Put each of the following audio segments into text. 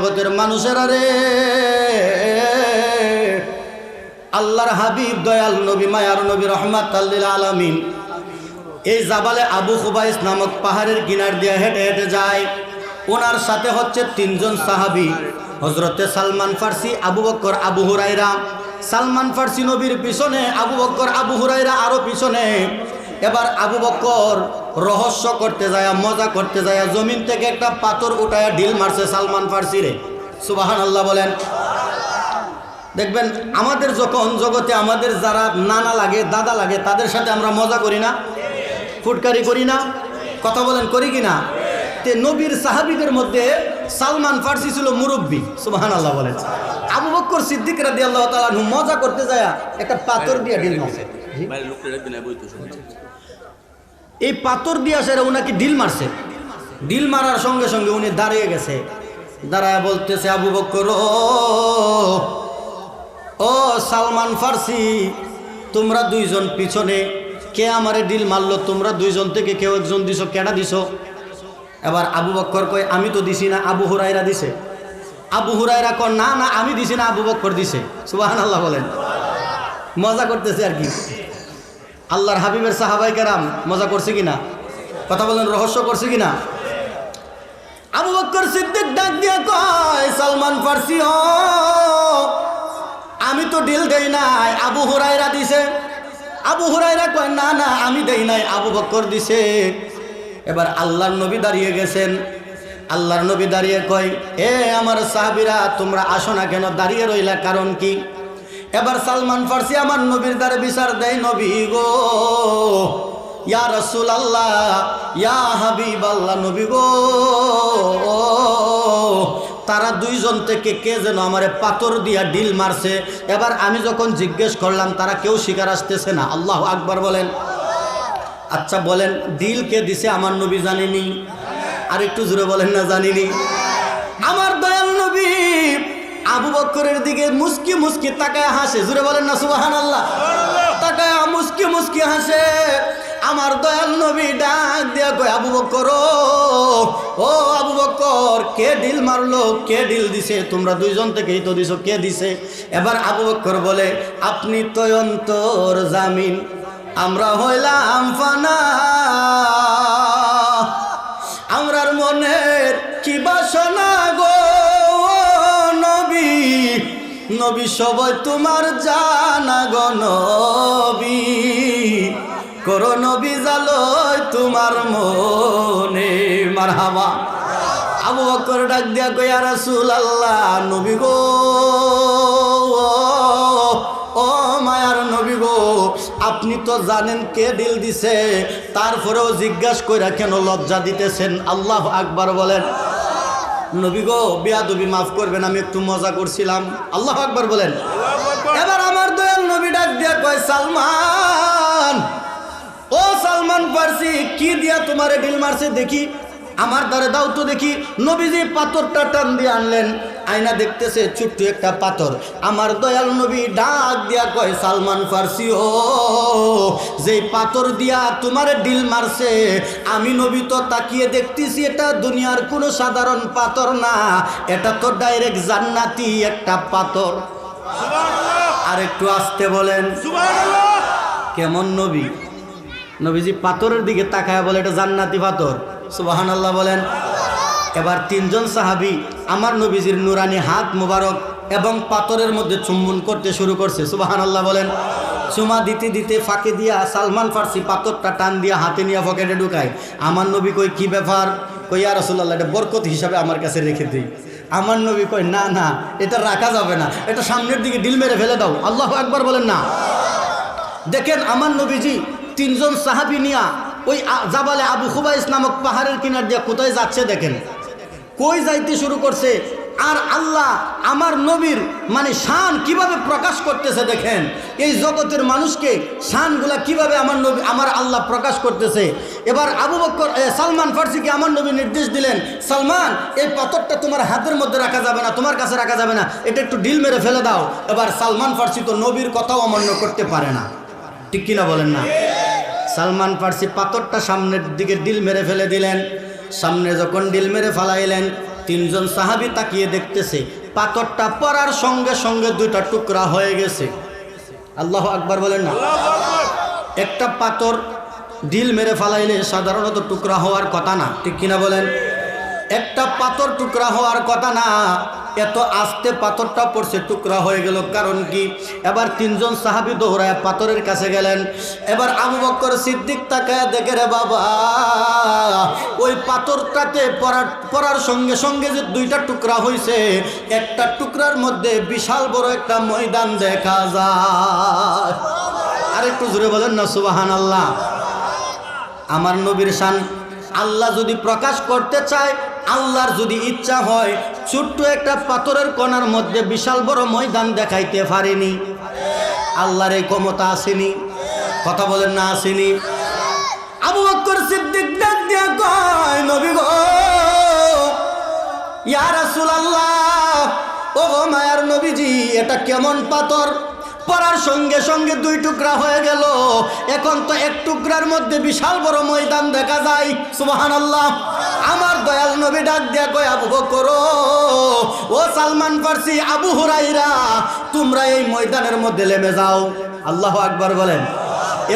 জগতের মানুষেরা রে। আল্লাহর হাবিব, দয়াল নবী, মায়ার নবী রহমাত আলমিন। এই জাবালে আবু খুবাইস নামক পাহাড়ের কিনার দিয়ে হেঁটে হেঁটে যায়। ওনার সাথে হচ্ছে তিনজন সাহাবি হজরতে সালমান ফার্সি, আবু বক্কর আবু হুরাইরা সালমান ফার্সি নবীর পিছনে, আবু বক্কর আবু হুরাইরা আরও পিছনে। এবার আবু বক্কর রহস্য করতে যায়, মজা করতে যায়, জমিন থেকে একটা পাথর উঠায় ঢিল মারছে সালমান ফার্সি রে। সুবাহান আল্লাহ বলেন। দেখবেন, আমাদের যখন জগতে আমাদের যারা নানা লাগে, দাদা লাগে, তাদের সাথে আমরা মজা করি না? ফুটকারি করি না? কথা বলেন, করি কি না? তে নবীর সাহাবিদের মধ্যে সালমান ফার্সি ছিল মুরব্বী সুবাহান আল্লাহ বলেন। আবু বক্কর সিদ্দিক রাদি আল্লাহ তালা মজা করতে যায় একটা পাথর দিয়ে ঢিল মারছে জি? বাইরের লোকটা রাখবি না বই তো শুনছে এই পাথর দিয়ে সেরা উনাকে ডিল মারছে। ডিল মারার সঙ্গে সঙ্গে উনি দাঁড়িয়ে গেছে। দাঁড়ায় বলতেছে, আবু বক্কর, ও সালমান ফার্সি, তোমরা দুইজন পিছনে কে আমারে ডিল মারলো? তোমরা দুইজন থেকে কেউ একজন দিছ, কেডা দিছ? এবার আবু বক্কর কয়, আমি তো দিছি না, আবু হুরাইরা দিছে। আবু হুরাইরা কয়, না না, আমি দিছি না, আবু বক্কর দিছে। সুবাহান আল্লাহ বলেন। মজা করতেছে আর কি। আল্লাহর হাবিবের সাহাবাই কেরাম মজা করছে কিনা? কথা বলেন, রহস্য করছে কিনা? আবু বক্কর সিদ্দিক ডাক দিয়ে কয়, সালমান ফার্সি ও আমি তো ডিল দেই নাই, আবু হুরাইরা দিছে। আবু হুরাইরা কয়, না না, আমি দেই নাই আবু বক্কর দিছে। এবার আল্লাহর নবী দাঁড়িয়ে গেছেন। আল্লাহর নবী দাঁড়িয়ে কয়, এ আমার সাহাবিরা, তোমরা আসো না কেন? দাঁড়িয়ে রইলা কারণ কি? এবার সালমান ফার্সি আমার নবীর দ্বারা বিচার দেয়, নবী গো, ইয়া রসুল আল্লাহ ইয়া হাবিব আল্লাহ নবী গো, তারা দুইজন থেকে কে যেন আমারে পাথর দিয়া ডিল মারছে। এবার আমি যখন জিজ্ঞেস করলাম, তারা কেউ শিকার আসতেছে না? আল্লাহ আকবার বলেন। আচ্ছা বলেন, ডিল কে দিছে আমার নবী জানেনি? আর একটু জোরে বলেন না, জানিনি? আমার আবু বক্করের দিকে মুস্কি মুস্কি তাকায় হাসে। জুড়ে বলেন না সুবাহান আল্লাহ তাকায় মুস্কি মুস্কি হাসে। আমার দয়াল নবী ডাক দিয়া কয় আবু বক্কর ও, আবু বক্কর কে ডিল মারলো কে ডিল দিছে? তোমরা দুইজন থেকেই তো দিছো কে দিছে? এবার আবু বক্কর বলে আপনি তো অন্তর জামিন আমরা হইলাম ফানা। নবী সবাই তোমার জানা গো নবী। করো নবী জালয় তোমার মনে মারহাবা। আবু বকর ডাক দিয়া কইয়া রাসূল আল্লাহ নবী গো, ও মায়ার নবী গো, আপনি তো জানেন কে দিল দিছে। তারপরেও জিজ্ঞাসা কইরা কেন লজ্জা দিতেছেন? আল্লাহ আকবার বলেন। নবী গো বেয়াদবি মাফ করবেন আমি একটু মজা করছিলাম। আল্লাহ আকবর বলেন। এবার আমার দয়াল নবী ডাক দিয়া কয় সালমান ও সালমান পারসি কি দিয়া তোমারে ডিল মারছে দেখি? আমার দ্বারে দাও তো দেখি। নবীজি পাথরটা টান দিয়ে আনলেন। আয়না দেখতেছে ছোট্ট একটা পাথর। আমার দয়াল নবী ডাক দিয়া কয় সালমান ফার্সি ও যেই পাথর দিয়া তোমারে ডিল মারছে আমি নবী তো তাকিয়ে দেখতেছি এটা দুনিয়ার কোনো সাধারণ পাথর না। এটা তো ডাইরেক্ট জান্নাতি একটা পাথর। আর একটু আসতে বলেন কেমন নবী? নবীজি পাথরের দিকে তাকায় বলে এটা জান্নাতি পাথর। সুবাহান আল্লাহ বলেন, এবার তিনজন সাহাবি আমার নবীজির নুরানি হাত মুবারক এবং পাথরের মধ্যে চুম্বন করতে শুরু করছে সুবাহান আল্লাহ বলেন। চুমা দিতে দিতে ফাঁকে দিয়া সালমান ফার্সি পাথরটা টান দিয়া হাতে নিয়ে পকেটে ঢুকায়। আমার নবী কই কি ব্যাপার? কই আর রসুল্লাহ এটা বরকত হিসাবে আমার কাছে রেখে দিই। আমার নবী কই না না, এটা রাখা যাবে না, এটা সামনের দিকে ডিল মেরে ফেলে দাও। আল্লাহ একবার বলেন না। দেখেন, আমার নবীজি তিনজন সাহাবি নিয়া ওই জাবালে আবু খুবাইস নামক পাহাড়ের কিনার দিয়ে কোথায় যাচ্ছে দেখেন। কই যাইতে শুরু করছে? আর আল্লাহ আমার নবীর মানে শান কীভাবে প্রকাশ করতেছে দেখেন? এই জগতের মানুষকে শানগুলা কীভাবে আমার নবী, আমার আল্লাহ প্রকাশ করতেছে? এবার আবু বক্কর সালমান ফার্সিকে আমার নবী নির্দেশ দিলেন, সালমান, এই পাথরটা তোমার হাতের মধ্যে রাখা যাবে না, তোমার কাছে রাখা যাবে না, এটা একটু ডিল মেরে ফেলে দাও। এবার সালমান ফার্সি তো নবীর কথাও অমান্য করতে পারে না। ঠিক কিনা বলেন না? সালমান ফার্সি পাথরটা সামনের দিকে ডিল মেরে ফেলে দিলেন। সামনে যখন ডিল মেরে ফেলাইলেন তিনজন সাহাবি তাকিয়ে দেখতেছে পাথরটা পড়ার সঙ্গে সঙ্গে দুইটা টুকরা হয়ে গেছে। আল্লাহ আকবার বলেন না। একটা পাথর ডিল মেরে ফালাইলে সাধারণত টুকরা হওয়ার কথা না ঠিক কিনা বলেন? একটা পাথর টুকরা হওয়ার কথা না এত আস্তে পাথরটা পড়ছে, টুকরা হয়ে গেল। কারণ কি? এবার তিনজন সাহাবি দৌড়ায় পাথরের কাছে গেলেন। এবার আবু বক্কর সিদ্দিক তাকায় দেখে, রে বাবা, ওই পাথরটাতে পড়ার পড়ার সঙ্গে সঙ্গে যে দুইটা টুকরা হয়েছে একটা টুকরার মধ্যে বিশাল বড় একটা ময়দান দেখা যায়। আর একটু জোরে বলেন না সুবাহান আল্লাহ আমার নবীর শান, আল্লাহ যদি প্রকাশ করতে চায়, আল্লাহর যদি ইচ্ছা হয় ছোট্ট একটা পাথরের কণার মধ্যে বিশাল বড় ময়দান দেখাইতে পারেনি। আল্লাহর এই ক্ষমতা আসেনি। কথা বলেন না, আসেনি। আবু বকর সিদ্দিক ডাক দিয়া কয়, নবী গো, ইয়া রাসূলুল্লাহ ও মায়ার নবীজি, এটা কেমন পাথর? পড়ার সঙ্গে সঙ্গে দুই টুকরা হয়ে গেল। এখন তো এক টুকরার মধ্যে বিশাল বড় ময়দান দেখা যায়। সুবাহান আল্লাহ আমার দয়াল নবী ডাক দিয়া কয়, আবু বকর, ও সালমান ফার্সি, আবু হুরাইরা, তোমরা এই ময়দানের মধ্যে নেমে যাও। আল্লাহ আকবার বলেন।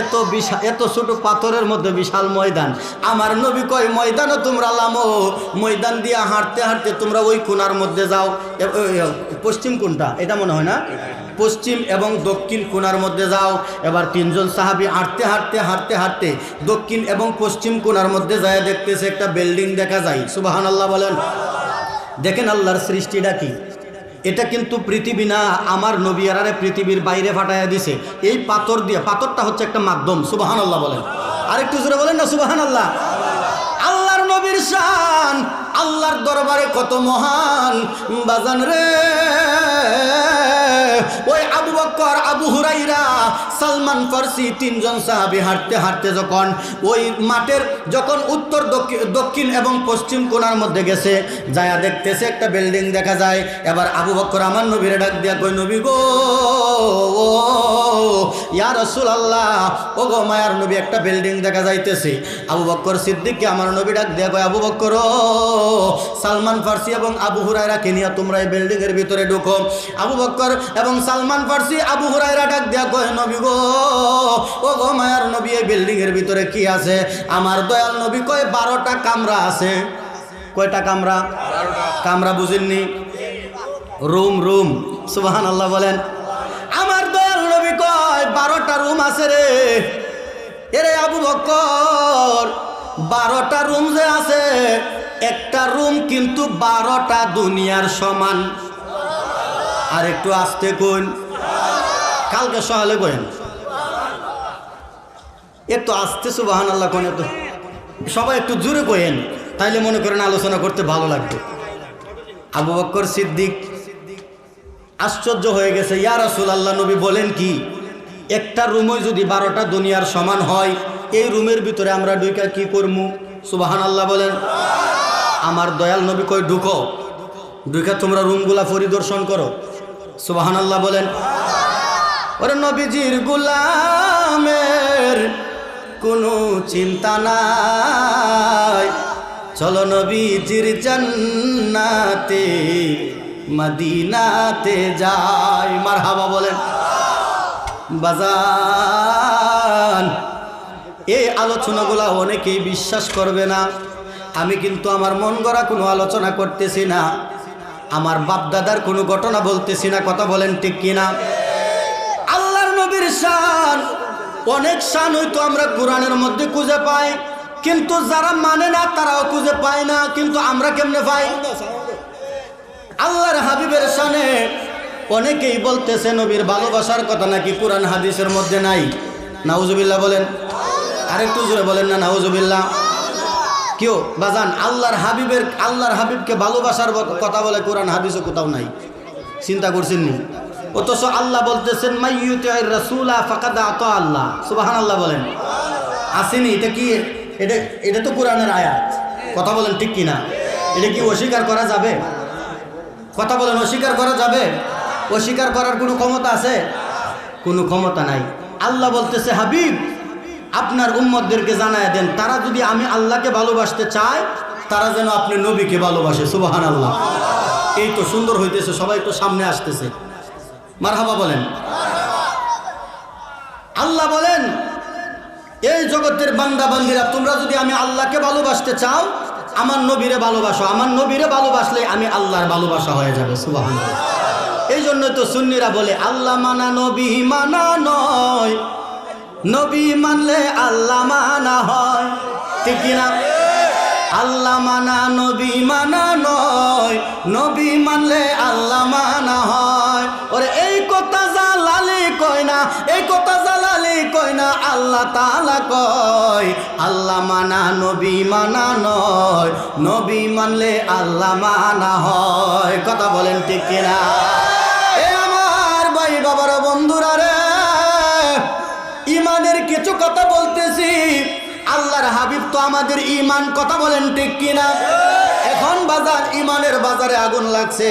এত বিশাল এত ছোট পাথরের মধ্যে বিশাল ময়দান। আমার নবী কয় ময়দানও তোমরা লামো ময়দান দিয়ে হাঁটতে হাঁটতে তোমরা ওই কোনার মধ্যে যাও। পশ্চিম কোনটা? এটা মনে হয় না? পশ্চিম এবং দক্ষিণ কোনার মধ্যে যাও। এবার তিনজন সাহাবি হাঁটতে হাঁটতে হাঁটতে হাঁটতে দক্ষিণ এবং পশ্চিম কোনার মধ্যে যায়, দেখতেছে একটা বিল্ডিং দেখা যায়। সুবাহান আল্লাহ বলেন। দেখেন আল্লাহর সৃষ্টিটা কি? এটা কিন্তু পৃথিবী না, আমার নবিয়ারে পৃথিবীর বাইরে ফাটাইয়া দিছে। এই পাথর দিয়ে, পাথরটা হচ্ছে একটা মাধ্যম সুবাহান আল্লাহ বলেন। আরেকটু জোরে বলেন না সুবাহান আল্লাহ আল্লাহর নবীর শান, আল্লাহর দরবারে কত মহান, বাজান রে। আবু বক্কর আবু হুরাইরা। সালমান ফার্সি তিনজন সাহাবি হাঁটতে হাঁটতে যখন ওই মাঠের যখন উত্তর দক্ষিণ এবং পশ্চিম কোণার মধ্যে গেছে, যায়া দেখতেছে একটা বিল্ডিং দেখা যায়। এবার আবু বক্কর আমার নবীরে ডাক দিয়া কই নবী গো, ও, ইয়া রসুল আল্লাহ ও গো মায়ার নবী একটা বিল্ডিং দেখা যাইতেছে। আবু বক্কর সিদ্দিককে আমার নবী ডাক দিয়া কয়, আবু বক্কর সালমান ফার্সি এবং আবু হুরাইরাকে নিয়ে তোমরা এই বিল্ডিং এর ভিতরে ঢুকো। আবু বক্কর এবং সালমান ফার্সি আবু হুরাইরা ডাক দিয়া কয়, নবী গো ও গো মায়ার নবী, এই বিল্ডিং এর ভিতরে কি আছে? আমার দয়াল নবী কয়, বারোটা কামরা আছে। কয়টা কামরা? কামরা বুঝেননি। রুম রুম সুবাহান আল্লাহ বলেন। আমার দয়াল নবী কয়, বারোটা রুম আছে রে। এরে আবু বক্কর, বারোটা রুম যে আছে, একটা রুম কিন্তু বারোটা দুনিয়ার সমান। আর একটু আসতে কোন কালকে সকালে কইন। একটু আসতে সুবাহান আল্লাহ কোন তো। সবাই একটু জোরে কইন, তাইলে মনে করেন আলোচনা করতে ভালো লাগবে। আবু বক্কর সিদ্দিক, আশ্চর্য হয়ে গেছে, ইয়া রাসূল আল্লাহ নবী বলেন কি, একটা রুমই যদি বারোটা দুনিয়ার সমান হয়, এই রুমের ভিতরে আমরা দুইটা কি করমু? সুবাহান আল্লাহ বলেন, আমার দয়াল নবী কই, ঢুকো। ঢুকে তোমরা রুমগুলা পরিদর্শন করো। সুবাহান আল্লাহ বলেন। ওরে নবীজির গুলামের কোনো চিন্তা নাই। চলো নবীজির জান্নাতে, মদিনাতে যাই। মার হাবা বলেন। বাজান, এই আলোচনাগুলা অনেকেই বিশ্বাস করবে না। আমি কিন্তু আমার মন গড়া কোনো আলোচনা করতেছি না। আমার বাপদাদার কোনো ঘটনা বলতেছি না, কথা বলেন ঠিক কিনা? আল্লাহর নবীর শান, অনেক শান হয়তো আমরা কোরআনের মধ্যে খুঁজে পাই, কিন্তু যারা মানে না, তারাও খুঁজে পায় না, কিন্তু আমরা কেমনে পাই? আল্লাহর হাবিবের শানে অনেকেই বলতেছে, নবীর ভালোবাসার কথা নাকি কোরআন হাদিসের মধ্যে নাই। নাউজুবিল্লাহ বলেন। আরেকটু জোরে বলেন না, নাউজুবিল্লাহ। কেউ বাজান আল্লাহর হাবিবের, আল্লাহর হাবিবকে ভালোবাসার কথা বলে কোরআন হাদিসও কোথাও নাই। চিন্তা করছেন নি? অথচ আল্লাহ বলতেছেন আল্লাহ সুবাহান আল্লাহ। বলেন। আসেনি এটা কি, এটা এটা তো কোরআনের আয়াত। কথা বলেন ঠিক কিনা? এটা কি অস্বীকার করা যাবে? কথা বলেন, অস্বীকার করা যাবে? অস্বীকার করার কোনো ক্ষমতা আছে? কোনো ক্ষমতা নাই। আল্লাহ বলতেছে, হাবিব আপনার উম্মতদেরকে জানায় দেন, তারা যদি আমি আল্লাহকে ভালোবাসতে চায়, তারা যেন আপনি নবীকে ভালোবাসে সুবাহান আল্লাহ এই তো সুন্দর হইতেছে, সবাই তো সামনে আসতেছে। মারহাবা বলেন। আল্লাহ বলেন, এই জগতের বান্দা বান্দিরা তোমরা যদি আমি আল্লাহকে ভালোবাসতে চাও, আমার নবীরে ভালোবাসো। আমার নবীরে ভালোবাসলে আমি আল্লাহর ভালোবাসা হয়ে যাবে সুবাহান এই জন্য তো সুন্নিরা বলে, আল্লাহ মানা নবী মানা নয়। নবী মানলে আল্লাহ মানা হয়। ঠিক কিনা আল্লাহ মানা, নবী মানা নয়। নবী মানলে আল্লাহ মানা হয়। ওরে এই কথা জালালি কয় না, এই কথা জালালি কয় না, আল্লাহ তালা কয়, আল্লাহ মানা, নবী মানা নয়। নবী মানলে আল্লাহ মানা হয়। কথা বলেন ঠিক কিনা কিছু কথা বলতেছি। আল্লাহর হাবিব তো আমাদের ইমান কথা বলেন ঠিক কিনা? এখন বাজার ইমানের বাজারে আগুন লাগছে।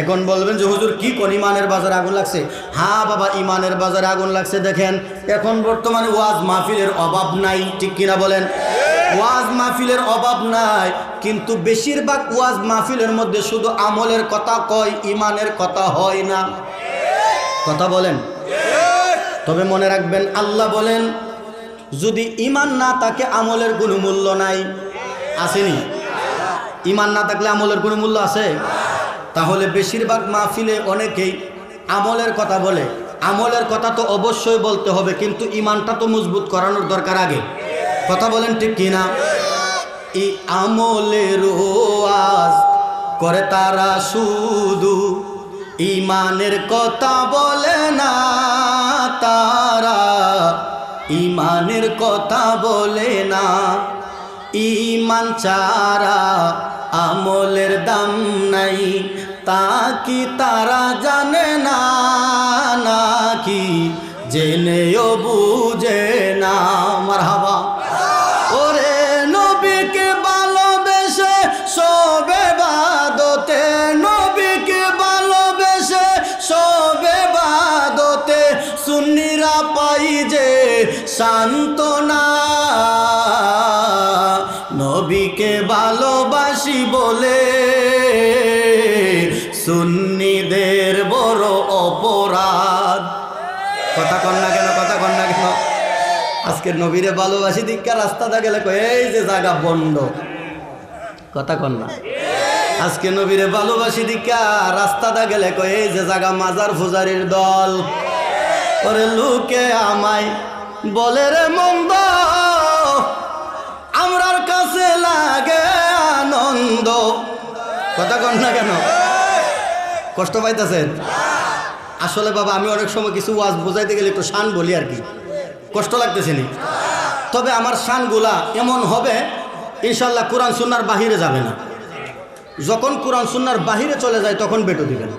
এখন বলবেন যে, হুজুর, কি কোন ইমানের বাজারে আগুন লাগছে? হ্যাঁ বাবা ইমানের বাজারে আগুন লাগছে, দেখেন। এখন বর্তমানে ওয়াজ মাহফিলের অভাব নাই, ঠিক কিনা বলেন? ওয়াজ মাহফিলের অভাব নাই, কিন্তু বেশিরভাগ ওয়াজ মাহফিলের মধ্যে শুধু আমলের কথা কয় ইমানের কথা হয় না। কথা বলেন। তবে মনে রাখবেন, আল্লাহ বলেন, যদি ইমান না থাকে, আমলের কোনো মূল্য নাই। আসেনি? ইমান না থাকলে আমলের কোনো মূল্য আছে? তাহলে বেশিরভাগ মাহফিলে অনেকেই আমলের কথা বলে। আমলের কথা তো অবশ্যই বলতে হবে, কিন্তু ইমানটা তো মজবুত করানোর দরকার আগে। কথা বলেন ঠিক কিনা এই আমলের আজ করে তারা শুধু ইমানের কথা বলে না। তারা ইমানের কথা বলে না। ইমান চারা আমলের দাম নাই, তা কি তারা জানে না? নাকি জেনেও বুঝে না। মারহাবা। সান্ত্বনা। নবীকে ভালোবাসি বলে সুন্নিদের বড় অপরাধ। কথা কন না কেন কথা কন না কেন? আজকের নবীরে ভালোবাসি দীক্ষা রাস্তাটা গেলে কয়, এই যে জায়গা বন্ধ। কথা কন না। আজকে নবীরে ভালোবাসি দীক্ষা রাস্তাটা গেলে এই যে জায়গা মাজার ফুজারির দল। ওরে লুকে আমায় বলে রে মন্দ, আমরার কাছে লাগে আনন্দ। কথা কন না কেন? কষ্ট পাইতেছেন? আসলে বাবা, আমি অনেক সময় কিছু ওয়াজ বোঝাইতে গেলে একটু শান বলি আর কি। কষ্ট লাগতেছে নি? তবে আমার শানগুলা এমন হবে, ইনশাল্লাহ কোরআন সুন্নার বাহিরে যাবে না। যখন কোরআন সুন্নার বাহিরে চলে যায়, তখন বেটো দিবেন।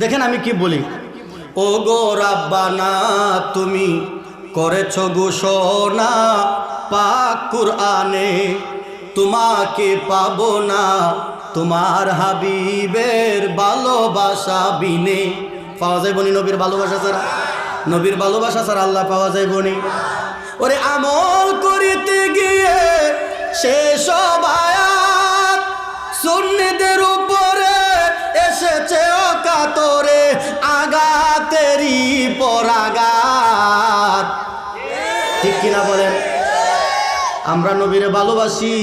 দেখেন আমি কি বলি। ও গো রাব্বানা, তুমি করেছ ঘোষণা পাক কুরআনে, তোমাকে পাব না। তোমার হাবিবের ভালোবাসা বিনে। পাওয়া যায় বনি নবীর ভালোবাসা ছাড়া? নবীর ভালোবাসা ছাড়া আল্লাহ পাওয়া যায় বনি ওরে আমল করিতে গিয়ে শেষ আয়াত সুন্নিদের উপরে এসেছে অকাতরে। আগাতেরি পরাগাত ঠিক কিনা বলেন? আমরা নবীরে ভালোবাসি,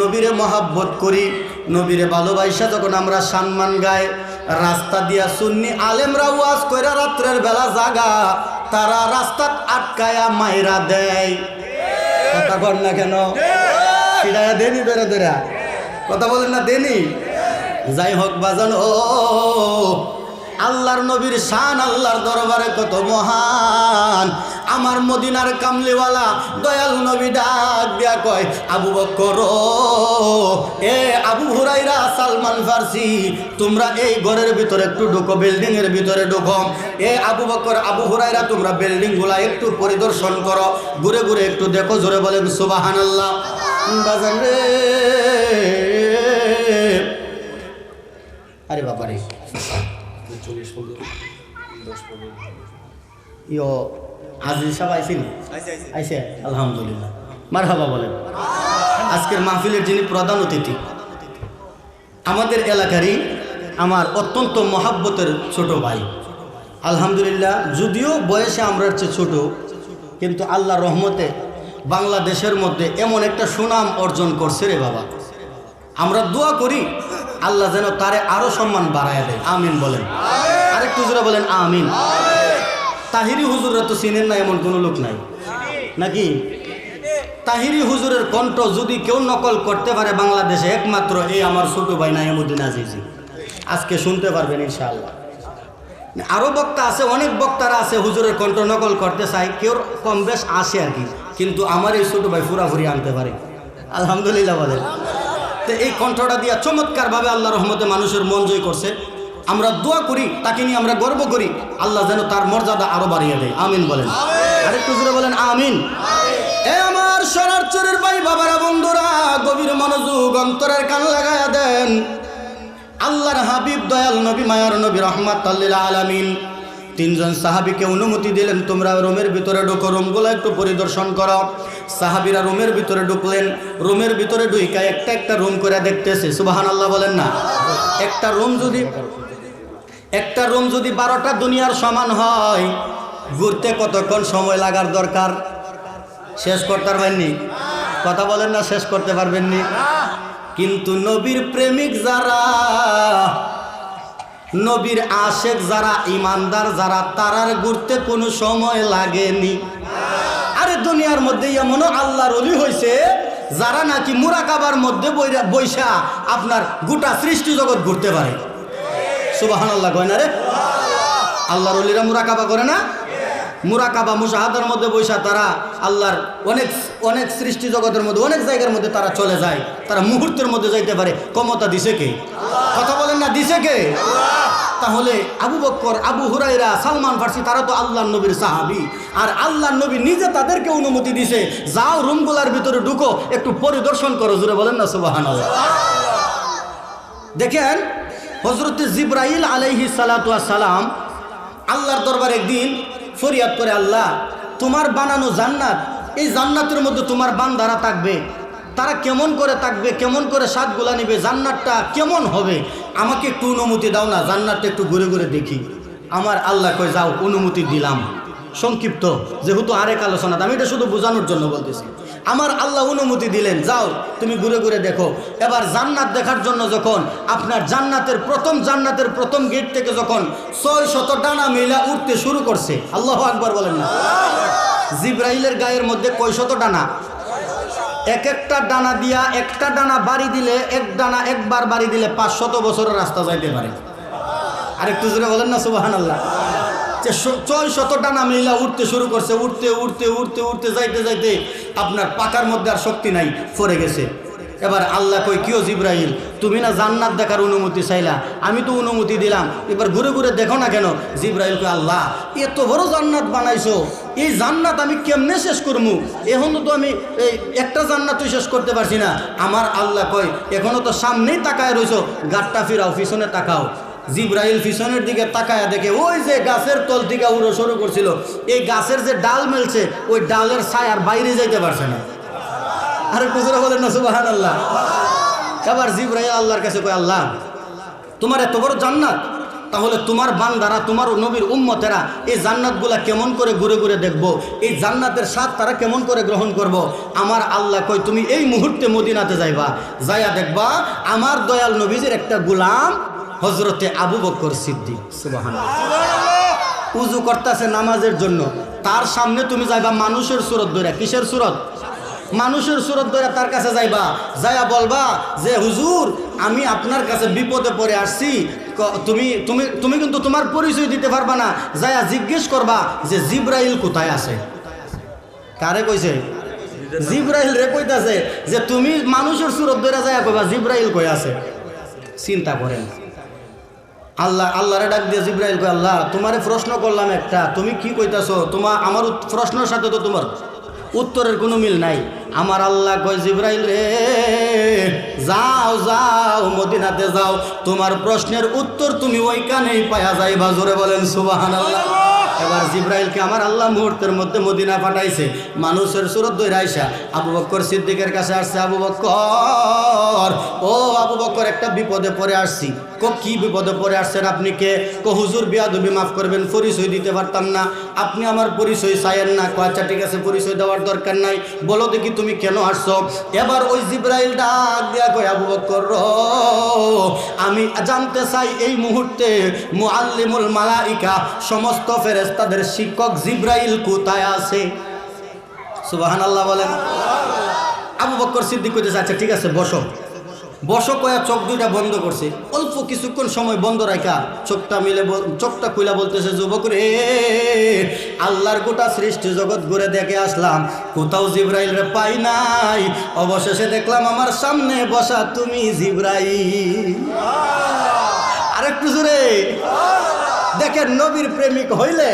নবীরে মহাব্বত করি, নবীরে ভালোবাসা যখন আমরা সম্মান গাই, রাস্তা দিয়া সুন্নি আলেমরা ওয়াজ কইরা রাত্রের বেলা জাগা, তারা রাস্তাত আটকায়া মাইরা দেয়। কথা কর না কেন? ফিরাইয়া দেনি বেড়ে দেরা কথা বলেন না দেনি যাই হোক বাজান, ও আল্লাহর নবীর শান, আল্লাহর দরবারে কত মহান। আমার মদিনার কামলিওয়ালা দয়াল নবী ডাক দিয়া কয়, আবু বকর এ আবু হুরাইরা সালমান ফার্সি, তোমরা এই ঘরের ভিতরে একটু ঢুকো বিল্ডিং এর ভিতরে ঢুকো। এ আবু বকর আবু হুরাইরা তোমরা বিল্ডিংগুলা একটু পরিদর্শন করো। ঘুরে ঘুরে একটু দেখো, জোরে বলেন, সুবাহানাল্লাহ। বাজান রে। আরে বাবা রে ইয়ো হাজির সাহেব আইসিনি আইসে আলহামদুলিল্লাহ। মার হাবা বলেন। আজকের মাহফিলের যিনি প্রধান অতিথি আমাদের এলাকারই আমার অত্যন্ত মহাব্বতের ছোট ভাই। আলহামদুলিল্লাহ যদিও বয়সে আমরা চেয়ে ছোট কিন্তু আল্লাহ রহমতে বাংলাদেশের মধ্যে এমন একটা সুনাম অর্জন করছে রে বাবা। আমরা দোয়া করি আল্লাহ যেন তারে আরও সম্মান বাড়ায় দেয়। আমিন বলেন। আরেকটু জোরে বলেন, আমিন। তাহিরি হুজুররা তো চিনেন না, এমন কোনো লোক নাই। নাকি? তাহিরি হুজুরের কণ্ঠ যদি কেউ নকল করতে পারে বাংলাদেশে, একমাত্র এই আমার ছোট ভাই নাইমুদ্দিন আজিজি। আজকে শুনতে পারবেন, ইনশাআল্লাহ। আরও বক্তা আছে, অনেক বক্তারা আছে হুজুরের কণ্ঠ নকল করতে চায়, কেউ কম বেশ আসে আর কি, কিন্তু আমার এই ছোট ভাই ফুরাফুরি আনতে পারে। আলহামদুলিল্লাহ বলেন। তো এই কণ্ঠটা দিয়া চমৎকারভাবে আল্লাহ রহমতে মানুষের মন জয় করছে। আমরা দোয়া করি তাকে নিয়ে আমরা গর্ব করি। আল্লাহ যেন তার মর্যাদা আরও বাড়িয়ে দেয়। আমিন বলেন। আরেকটু জোরে বলেন আমিন। এ আমার সোনারচরের ভাই বাবারা বন্ধুরা গভীর মনোযোগ অন্তরের কান লাগায়া দেন। আল্লাহর হাবিব দয়াল নবী মায়ার নবী রহমাত আলামিন। তিনজন সাহাবিকে অনুমতি দিলেন তোমরা রুমের ভিতরে ঢুকো রুমগুলো একটু পরিদর্শন করো। সাহাবিরা রুমের ভিতরে ঢুকলেন রুমের ভিতরে ঢুইকা একটা একটা রুম করে দেখতেছে। সুবাহান আল্লাহ বলেন না। একটা রুম যদি একটা রুম যদি বারোটা দুনিয়ার সমান হয়, ঘুরতে কতক্ষণ সময় লাগার দরকার? শেষ করতে পারবেননি কথা বলেন না, শেষ করতে পারবেননি কিন্তু নবীর প্রেমিক যারা, নবীর আশেক যারা, ইমানদার যারা, তারার ঘুরতে কোনো সময় লাগেনি। আরে দুনিয়ার মধ্যে এমনও আল্লাহর অলি হয়েছে যারা নাকি মুরাকাবার মধ্যে বৈশা আপনার গোটা সৃষ্টি জগৎ ঘুরতে পারে। সুবাহান আল্লাহ কয় না রে? আল্লাহর অলিরা মুরাকাবা করে না? মুরাকাবা মুশাহাদার মধ্যে বৈশা তারা আল্লাহর অনেক অনেক সৃষ্টি জগতের মধ্যে, অনেক জায়গার মধ্যে তারা চলে যায়। তারা মুহূর্তের মধ্যে যাইতে পারে। ক্ষমতা দিছে কে? কথা বলেন না, দিছে কে? তাহলে আবু বক্কর, আবু হুরাইরা সালমান ফার্সি, তারা তো আল্লাহ নবীর সাহাবি। আর আল্লাহ নবী নিজে তাদেরকে অনুমতি দিছে, যাও রুমগুলার ভিতরে ঢুকো, একটু পরিদর্শন করো। জুড়ে বলেন না সুবাহান দেখেন হজরত জিব্রাইল আলাইহি সালাম আল্লাহর দরবার একদিন ফরিয়াদ করে, আল্লাহ, তোমার বানানো জান্নাত, এই জান্নাতের মধ্যে তোমার বান্দারা থাকবে। তারা কেমন করে থাকবে, কেমন করে স্বাদগুলা নিবে, জান্নাতটা কেমন হবে? আমাকে একটু অনুমতি দাও না, জান্নাতটা একটু ঘুরে ঘুরে দেখি। আমার আল্লাহ কয়, যাও, অনুমতি দিলাম। সংক্ষিপ্ত, যেহেতু আরেক আলোচনা, আমি এটা শুধু বোঝানোর জন্য বলতেছি। আমার আল্লাহ অনুমতি দিলেন, যাও, তুমি ঘুরে ঘুরে দেখো। এবার জান্নাত দেখার জন্য যখন, আপনার জান্নাতের প্রথম জান্নাতের প্রথম গেট থেকে যখন ছয় শত ডানা মেলা উঠতে শুরু করছে, আল্লাহ আকবর বলেন না। জিব্রাইলের গায়ের মধ্যে কয় শত ডানা? এক একটা ডানা দিয়া একটা ডানা বাড়ি দিলে, এক ডানা একবার বাড়ি দিলে পাঁচ শত বছরের রাস্তা যাইতে পারে। আরেকটু জোরে বলেন না সুবাহান আল্লাহ যে ছয় শত ডানা মিলা উঠতে শুরু করছে উঠতে উঠতে উঠতে উঠতে যাইতে যাইতে আপনার পাকার মধ্যে আর শক্তি নাই, পড়ে গেছে। এবার আল্লাহ কই কিও জিব্রাহিল তুমি না জান্নাত দেখার অনুমতি চাইলা? আমি তো অনুমতি দিলাম। এবার ঘুরে ঘুরে দেখো না কেন? জিব্রাহিল কই আল্লাহ, এত বড় জান্নাত বানাইছো। এই জান্নাত আমি কেমনে শেষ করব এখন তো আমি এই একটা জান্নাতই শেষ করতে পারছি না। আমার আল্লাহ কয়, এখনও তো সামনেই তাকায় রইছো। গাটটা ফিরাও, পিছনে তাকাও। জিব্রাহিল পিছনের দিকে তাকায়া দেখে, ওই যে গাছের তল থেকে উড়ো শুরু করছিল। এই গাছের যে ডাল মেলছে, ওই ডালের ছায়ার বাইরে যাইতে পারছে না। আরে কুচরা বলেন না সুবাহান আল্লাহ এবার জিব্রাহিল আল্লাহর কাছে কয়, আল্লাহ, তোমার এত বড় জান্নাত? তাহলে তোমার বান্দারা, তোমার নবীর উম্মতেরা এই জান্নাতগুলা কেমন করে ঘুরে ঘুরে দেখব? এই জান্নাতের স্বাদ তারা কেমন করে গ্রহণ করব? আমার আল্লাহ কই তুমি এই মুহূর্তে মদিনাতে যাইবা। যাইয়া দেখবা, আমার দয়াল নবীজের একটা গুলাম হজরতে আবু বকর সিদ্দিক সুবাহান উজু করতেছে নামাজের জন্য। তার সামনে তুমি যাইবা মানুষের সুরত ধরে কিসের সুরত? মানুষের সুরত ধরে তার কাছে যাইবা। যাইয়া বলবা যে হুজুর আমি আপনার কাছে বিপদে পড়ে আসছি। তুমি তুমি তুমি কিন্তু তোমার পরিচয় দিতে পারবা না। যাইয়া জিজ্ঞেস করবা যে জিব্রাইল কোথায় আছে? কারে কইছে? জিব্রাইল রে কইতাছে যে তুমি মানুষের সুরত ধরে যাইয়া কইবা জিব্রাইল কই আছে? চিন্তা করেন। আল্লাহ আল্লাহরে ডাক দিয়ে জিব্রাইল কয় আল্লাহ তোমারে প্রশ্ন করলাম একটা। তুমি কি কইতাছো? তোমার আমার প্রশ্নের সাথে তো তোমার উত্তরের কোনো মিল নাই। আমার আল্লাহ কয় জিব্রাইল রে যাও যাও মদিনাতে যাও। তোমার প্রশ্নের উত্তর তুমি ওইখানেই পায়া যাইবা। জোরে বলেন সুবাহান আল্লাহ এবার জিব্রাইলকে আমার আল্লাহ মুহূর্তের মধ্যে মদিনা পাঠাইছে। মানুষের সুরত দৈরা আইসা আবু বক্কর সিদ্দিকের কাছে আসছে আবু বক্কর। ও আবু বক্কর একটা বিপদে পড়ে আসছি। কো, কি বিপদে পড়ে আসছেন আপনি কে? কো, হুজুর বিয়াদবি মাফ করবেন, পরিচয় দিতে পারতাম না। আপনি আমার পরিচয় চাইয়েন না। কো আচ্ছা ঠিক আছে, পরিচয় দেওয়ার দরকার নাই। বলো দেখি তুমি কেন আসছো? এবার ওই জিব্রাইল ডাক দেয়া কয়, আবু বক্কর, র, আমি জানতে চাই এই মুহূর্তে মুআল্লিমুল মালাইকা, সমস্ত ফেরেশতাদের শিক্ষক জিব্রাইল কোথায় আছে? সুবহানাল্লাহ বলেন। আবু বক্কর সিদ্দিক কইতেছে আচ্ছা ঠিক আছে, বসো। বসো কয়া চোখ দুইটা বন্ধ করছে। অল্প কিছুক্ষণ সময় বন্ধ রাখা চোখটা মিলে চোখটা খুইলা বলতেছে, যুবক রে, আল্লাহর গোটা সৃষ্টি জগৎ ঘুরে দেখে আসলাম। কোথাও জিব্রাইল রে পাই নাই। অবশেষে দেখলাম আমার সামনে বসা তুমি জিব্রাইল। আরেকটু জোরে। দেখেন নবীর প্রেমিক হইলে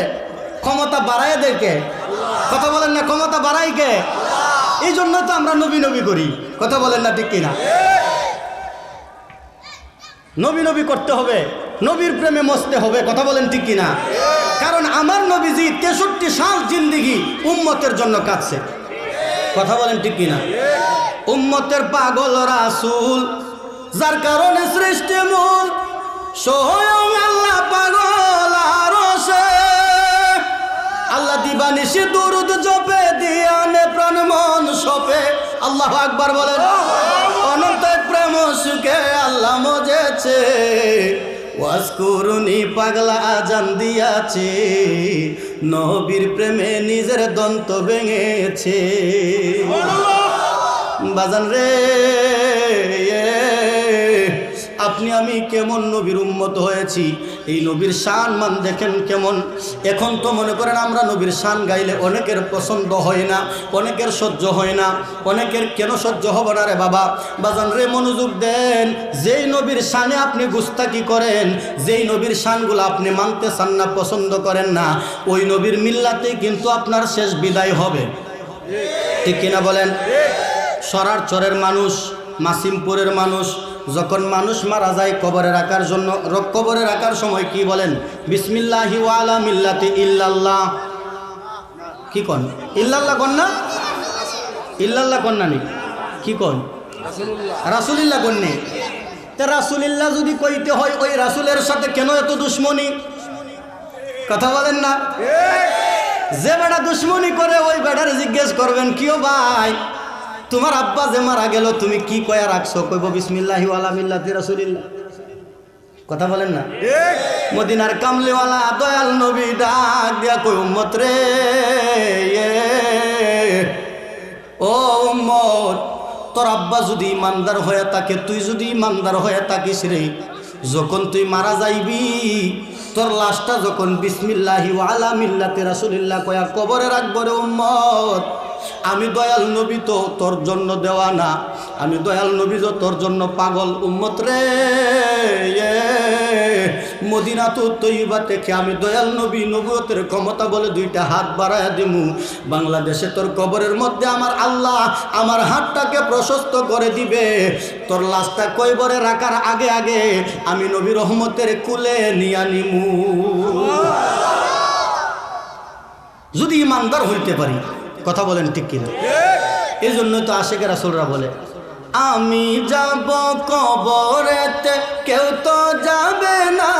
ক্ষমতা বাড়ায় দেখে কথা বলেন না, ক্ষমতা বাড়াই কে? এই জন্য তো আমরা নবী নবী করি। কথা বলেন না ঠিক কিনা? নবী নবী করতে হবে, নবীর প্রেমে মস্তে হবে, কথা বলেন ঠিক কিনা? কারণ আমার নবীজি তেষট্টি সাল জিন্দিগি উম্মতের জন্য কাঁদছে। কথা বলেন ঠিক কিনা? উম্মতের পাগল রাসুল, যার কারণে সৃষ্টি মূল আল্লাহ পাগল আরও সে। আল্লাহ দিবানিসি দুরুদ জপে, দিয়ানে প্রাণ মন সপে। আল্লাহ আকবার বলেন। সুখে আল্লাহ মজেছে। ওয়াজ করুনি পাগলা আজান দিয়াছে। নবীর প্রেমে নিজের দন্ত ভেঙেছে। বাজান রে। আপনি, আমি কেমন নবীর উন্মত হয়েছি? এই নবীর শান মান দেখেন কেমন? এখন তো মনে করেন আমরা নবীর শান গাইলে অনেকের পছন্দ হয় না, অনেকের সহ্য হয় না, অনেকের কেন সহ্য হবে না রে বাবা? বাজান রে, মনোযোগ দেন। যেই নবীর শানে আপনি গুস্তাকি করেন, যেই নবীর শানগুলো আপনি মানতে চান না, পছন্দ করেন না, ওই নবীর মিল্লাতে কিন্তু আপনার শেষ বিদায় হবে। ঠিক কিনা বলেন? সরার চরের মানুষ, মাসিমপুরের মানুষ যখন মানুষ মারা যায় কবরে রাখার জন্য কবরে রাখার সময় কি বলেন? বিসমিল্লাহি ওয়ালা মিল্লাতি ইল্লাল্লাহ। কি কন? ইল্লাল্লাহ কন না? ইল্লাল্লাহ কন না নি? কি কন? রাসুলিল্লাহ। কন নে? তা রাসুলিল্লাহ যদি কইতে হয় ওই রাসুলের সাথে কেন এত দুশ্মনী? কথা বলেন না। যে বেটা দুশ্মনী করে ওই বেটারে জিজ্ঞেস করবেন কিও ভাই? তোমার আব্বা যে মারা গেল তুমি কি কয়া রাখছো? কইব বিসমিল্লাহি ওয়ালা মিল্লাতি রাসূলিল্লাহ। কথা বলেন না? মদিনার কামলিওয়ালা দয়াল নবী ডাক দিয়া কই উম্মত রে এ, ও উম্মত তোর আব্বা যদি ইমানদার হয়ে থাকে তুই যদি ইমানদার হয়ে থাকিস রে যখন তুই মারা যাইবি তোর লাশটা যখন বিসমিল্লাহি ওয়ালা মিল্লাতে রাসূলিল্লাহ কয়া, কবরে রাখব রে উম্মত, আমি দয়াল নবী তো তোর জন্য দেওয়া না, আমি দয়াল নবী তো তোর জন্য পাগল উম্মত রে। মদিনা তো তৈবা থেকে আমি দয়াল নবী নবুয়তের ক্ষমতা বলে দুইটা হাত বাড়ায় দিমু। বাংলাদেশে তোর কবরের মধ্যে আমার আল্লাহ আমার হাতটাকে প্রশস্ত করে দিবে। তোর লাশটা কইবরে রাখার আগে আগে আমি নবী রহমতের কুলে নিয়া নিমু। যদি ইমানদার হইতে পারি কথা বলেন ঠিক কিনা? এই জন্যই তো আশেকের আসলরা বলে আমি যাব কবরেতে, কেউ তো যাবে না।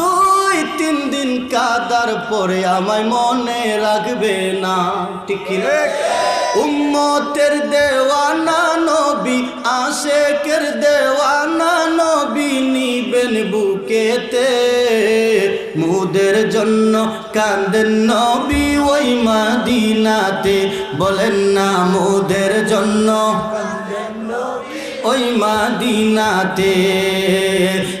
দুই, তিন দিন কাদার পরে আমায় মনে রাখবে না। ঠিক উম্মতের দেওয়ানা নবী, আশেকের দেওয়ানা নবী নিবেন বুকেতে। মুদের জন্য কান্দেন নবী ওই মাদিনাতে, বলেন না মুদের জন্য ওই মাদিনাতে।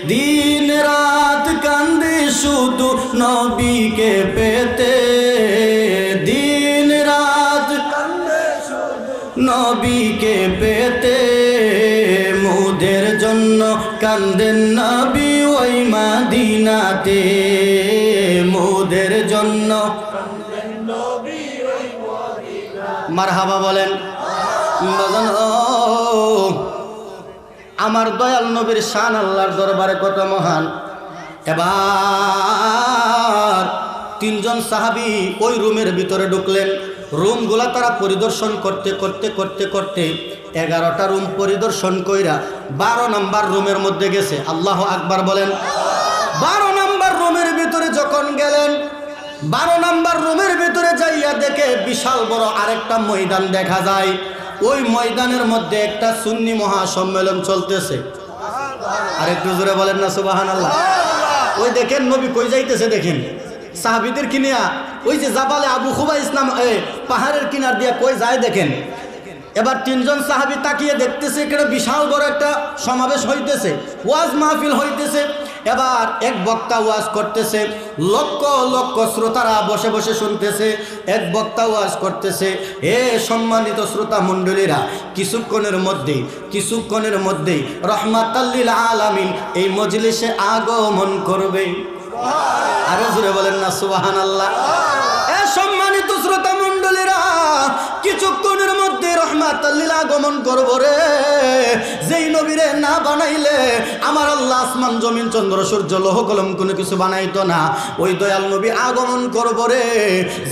দিন রাত কান্দে শুধু নবীকে পেতে। কান্দেন নবী ওই মাদিনাতে। মোদের জন্য মারহাবা বলেন। বাজান আমার দয়াল নবীর শান আল্লাহর দরবারে কত মহান। এবার তিনজন সাহাবি ওই রুমের ভিতরে ঢুকলেন। রুমগুলা তারা পরিদর্শন করতে করতে করতে করতে এগারোটা রুম পরিদর্শন কইরা বারো নাম্বার রুমের মধ্যে গেছে। আল্লাহ আকবার বলেন, বারো নাম্বার রুমের ভিতরে যখন গেলেন, বারো নাম্বার রুমের ভিতরে যাইয়া দেখে বিশাল বড় আরেকটা ময়দান দেখা যায়। ওই ময়দানের মধ্যে একটা সুন্নি মহাসম্মেলন চলতেছে। আরেকটু জোরে বলেন না সুবাহান আল্লাহ ওই দেখেন নবী কই যাইতেছে দেখেন। সাহাবিদের কিনিয়া ওই যে জাবালে আবু খুবা ইসলাম এ, পাহাড়ের কিনার দিয়া কই যায় দেখেন? এবার তিনজন সাহাবি তাকিয়ে দেখতেছে এখানে বিশাল বড় একটা সমাবেশ হইতেছে ওয়াজ মাহফিল হইতেছে। এবার এক বক্তা ওয়াজ করতেছে লক্ষ লক্ষ শ্রোতারা বসে বসে শুনতেছে এক বক্তা ওয়াজ করতেছে হে সম্মানিত শ্রোতা মণ্ডলীরা কিছুক্ষণের মধ্যেই কিছুক্ষণের মধ্যেই রহমাতাল্লিল আলামিন এই মজলিসে আগমন করবে। আরও জুড়ে বলেন না সুবাহান আল্লাহ সম্মানিত শ্রোতা মন্ডলীরা কিছুক্ষণের রহমাতাল্লিল আগমন করব রে। যেই নবীরে না বানাইলে আমার আল্লাহ আসমান, জমিন, চন্দ্র, সূর্য, লোহ, কলম কোনো কিছু বানাইতো না। ওই দয়াল নবী আগমন করব রে।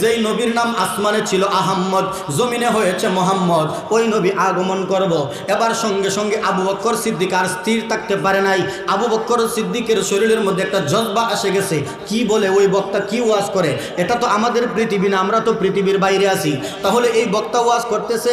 যেই নবীর নাম আসমানে ছিল আহাম্মদ, জমিনে হয়েছে মোহাম্মদ, ওই নবী আগমন করব। এবার সঙ্গে সঙ্গে আবু বক্কর সিদ্দিক আর স্থির থাকতে পারে নাই। আবু বক্কর সিদ্দিকের শরীরের মধ্যে একটা জজবা এসে গেছে। কি বলে ওই বক্তা কি ওয়াজ করে? এটা তো আমাদের পৃথিবী না, আমরা তো পৃথিবীর বাইরে আছি। তাহলে এই বক্তা ওয়াজ করতেছে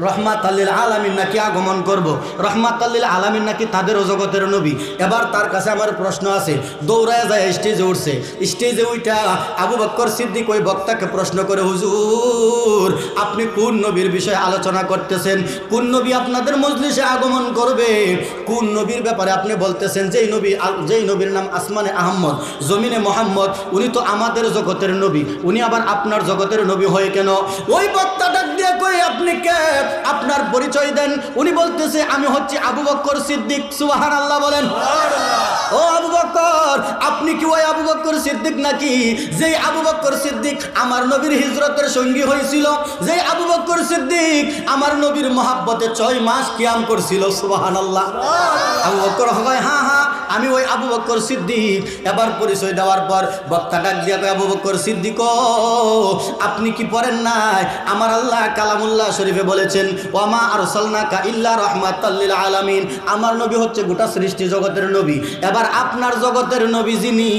রহমাত আল্লিল আলামিন নাকি আগমন করব? রহমাত আল্লিল আলামিন নাকি তাদেরও জগতের নবী? এবার তার কাছে আমার প্রশ্ন আছে। দৌড়ায় যায় স্টেজে উঠছে। স্টেজে উইটা আবু বক্কর সিদ্দিক ওই বক্তাকে প্রশ্ন করে, হুজুর, আপনি কোন নবীর বিষয়ে আলোচনা করতেছেন? কোন নবী আপনাদের মজলিসে আগমন করবে? কোন নবীর ব্যাপারে আপনি বলতেছেন, যেই নবী যেই নবীর নাম আসমানে আহম্মদ জমিনে মোহাম্মদ, উনি তো আমাদের জগতের নবী। উনি আবার আপনার জগতের নবী হয়ে কেন? ওই বক্তা দিয়ে কই আপনি কে? আপনার পরিচয় দেন। উনি বলতেছে, আমি হচ্ছে আবু বক্কর সিদ্দিক। সুবাহান আল্লাহ বলেন। ও আবু বক্কর, আপনি কি ওই আবু বক্কর সিদ্দিক নাকি? যেই আবু বক্কর সিদ্দিক আমার নবীর হিজরতের সঙ্গী হয়েছিল। যেই আবু বক্কর সিদ্দিক আমার নবীর মহাব্বতে ছয় মাস কিয়াম করছিল সুবাহান আল্লাহ আবু বক্কর হয় হ্যাঁ হ্যাঁ আমি ওই আবু বক্কর সিদ্দিক। এবার পরিচয় দেওয়ার পর বক্তা ডাক দিয়া আবু বক্কর সিদ্দিক আপনি কি পড়েন নাই? আমার আল্লাহ কালামুল্লাহ শরীফে বলেছেন, ওয়ামা আর সালনাকা ইল্লা রহমাতাল্লিল আলামিন। আমার নবী হচ্ছে গোটা সৃষ্টি জগতের নবী। এবার আপনার জগতের নবী যিনি,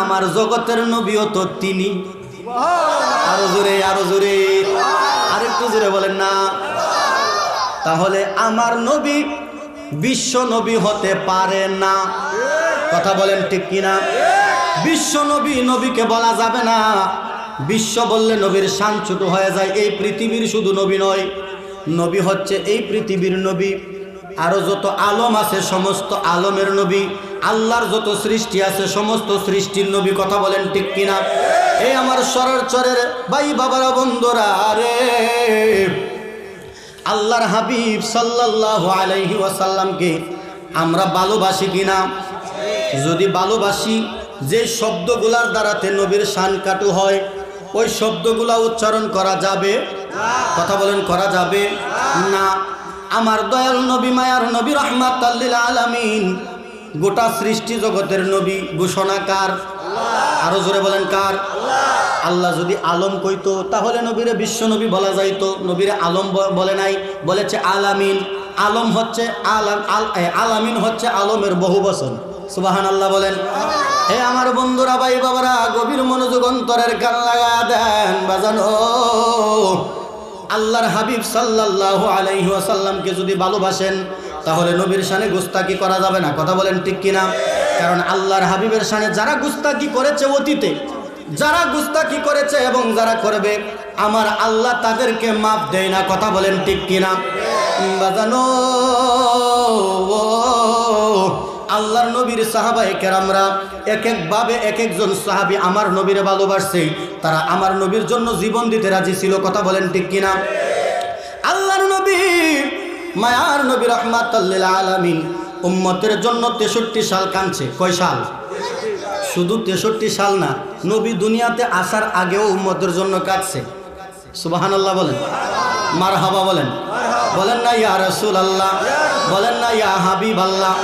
আমার জগতের নবীও তো তিনি। আরও জোরে আরও জোরে। আরেকটু জোরে বলেন না। তাহলে আমার নবী বিশ্ব নবী হতে পারে না। কথা বলেন ঠিক কিনা? বিশ্ব নবী নবীকে বলা যাবে না। বিশ্ব বললে নবীর শান ছোট হয়ে যায়, এই পৃথিবীর শুধু নবী নয়। নবী হচ্ছে এই পৃথিবীর নবী। আরও যত আলম আছে, সমস্ত আলমের নবী। আল্লাহর যত সৃষ্টি আছে, সমস্ত সৃষ্টির নবী, কথা বলেন ঠিক কিনা? এই আমার সরর চরের ভাই বাবারা, বন্ধুরা রে। আল্লাহর হাবিব সাল্লাল্লাহু আলাইহি ওয়াসাল্লামকে আমরা ভালোবাসি কিনা? যদি ভালোবাসি, যে শব্দগুলার দ্বারাতে নবীর শান কাটু হয়, ওই শব্দগুলা উচ্চারণ করা যাবে? কথা বলেন, করা যাবে? না। আমার দয়াল নবী, মায়ার নবী রহমাত আলামিন, গোটা সৃষ্টি জগতের নবী ঘোষণাকার আরও জোরে বলেন কার? আল্লাহ যদি আলম কইতো, তাহলে নবীরে বিশ্ব নবী বলা যাইতো। নবীরে আলম বলে নাই, বলেছে আলামিন। আলম হচ্ছে আলাম আলামিন হচ্ছে আলমের বহু বচন। সুবাহান আল্লাহ বলেন। হে আমার বন্ধুরা, ভাই বাবারা, গভীর মনোযোগ অন্তরের গান লাগা দেন, বাজানো। আল্লাহর হাবিব সাল্লাল্লাহু আলাইহি ওয়াসাল্লামকে যদি ভালোবাসেন, তাহলে নবীর শানে গুস্তাকি করা যাবে না। কথা বলেন ঠিক কিনা? কারণ আল্লাহর হাবিবের শানে যারা গুস্তাকি করেছে অতীতে, যারা গুস্তাকি করেছে এবং যারা করবে, আমার আল্লাহ তাদেরকে মাপ দেয় না। কথা বলেন ঠিক কিনা? বাজানো আল্লাহর নবীর সাহাবা সাহাবাই কেরামরা এক একভাবে এক একজন সাহাবি আমার নবীরে ভালোবাসছে। তারা আমার নবীর জন্য জীবন দিতে রাজি ছিল। কথা বলেন ঠিক কিনা? আল্লাহর নবী, মায়ার নবী রহমাত আলামিন উম্মতের জন্য তেষট্টি সাল কাঁদছে। কয় সাল? শুধু তেষট্টি সাল না, নবী দুনিয়াতে আসার আগেও উম্মতের জন্য কাঁদছে। সুবাহান আল্লাহ বলেন। মার হাবা বলেন। বলেন না, ইয়া রসুল আল্লাহ বলেন না, ইয়া হাবিব আল্লাহ